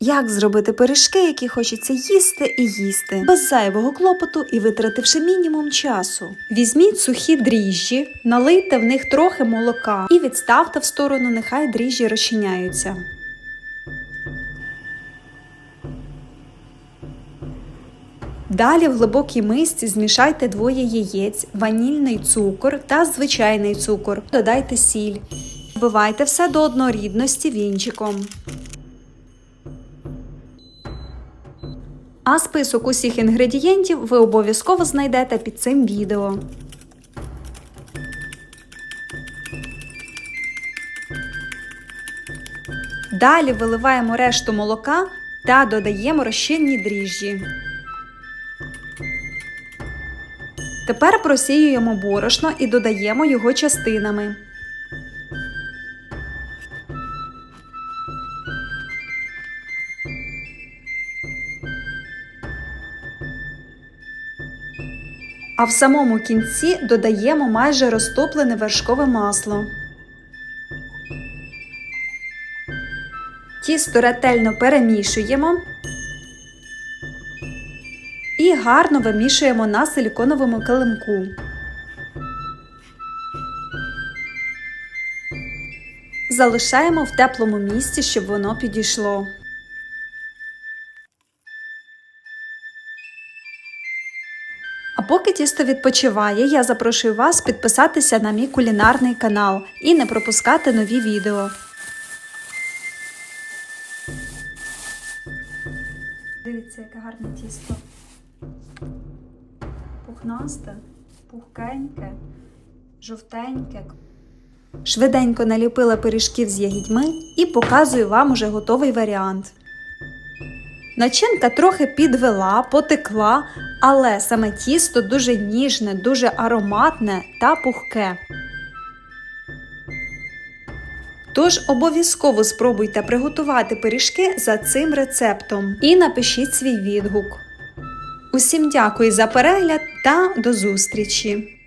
Як зробити пиріжки, які хочеться їсти і їсти, без зайвого клопоту і витративши мінімум часу. Візьміть сухі дріжджі, налийте в них трохи молока і відставте в сторону, нехай дріжджі розчиняються. Далі в глибокій мисці змішайте двоє яєць, ванільний цукор та звичайний цукор. Додайте сіль. Вбивайте все до однорідності вінчиком. А список усіх інгредієнтів ви обов'язково знайдете під цим відео. Далі виливаємо решту молока та додаємо розчинні дріжджі. Тепер просіюємо борошно і додаємо його частинами. А в самому кінці додаємо майже розтоплене вершкове масло. Тісто ретельно перемішуємо і гарно вимішуємо на силіконовому килимку. Залишаємо в теплому місці, щоб воно підійшло. Поки тісто відпочиває, я запрошую вас підписатися на мій кулінарний канал і не пропускати нові відео. Дивіться, яке гарне тісто. Пухнасте, пухкеньке, жовтеньке. Швиденько наліпила пиріжків з ягідьми і показую вам уже готовий варіант. Начинка трохи підвела, потекла, але саме тісто дуже ніжне, дуже ароматне та пухке. Тож обов'язково спробуйте приготувати пиріжки за цим рецептом і напишіть свій відгук. Усім дякую за перегляд та до зустрічі!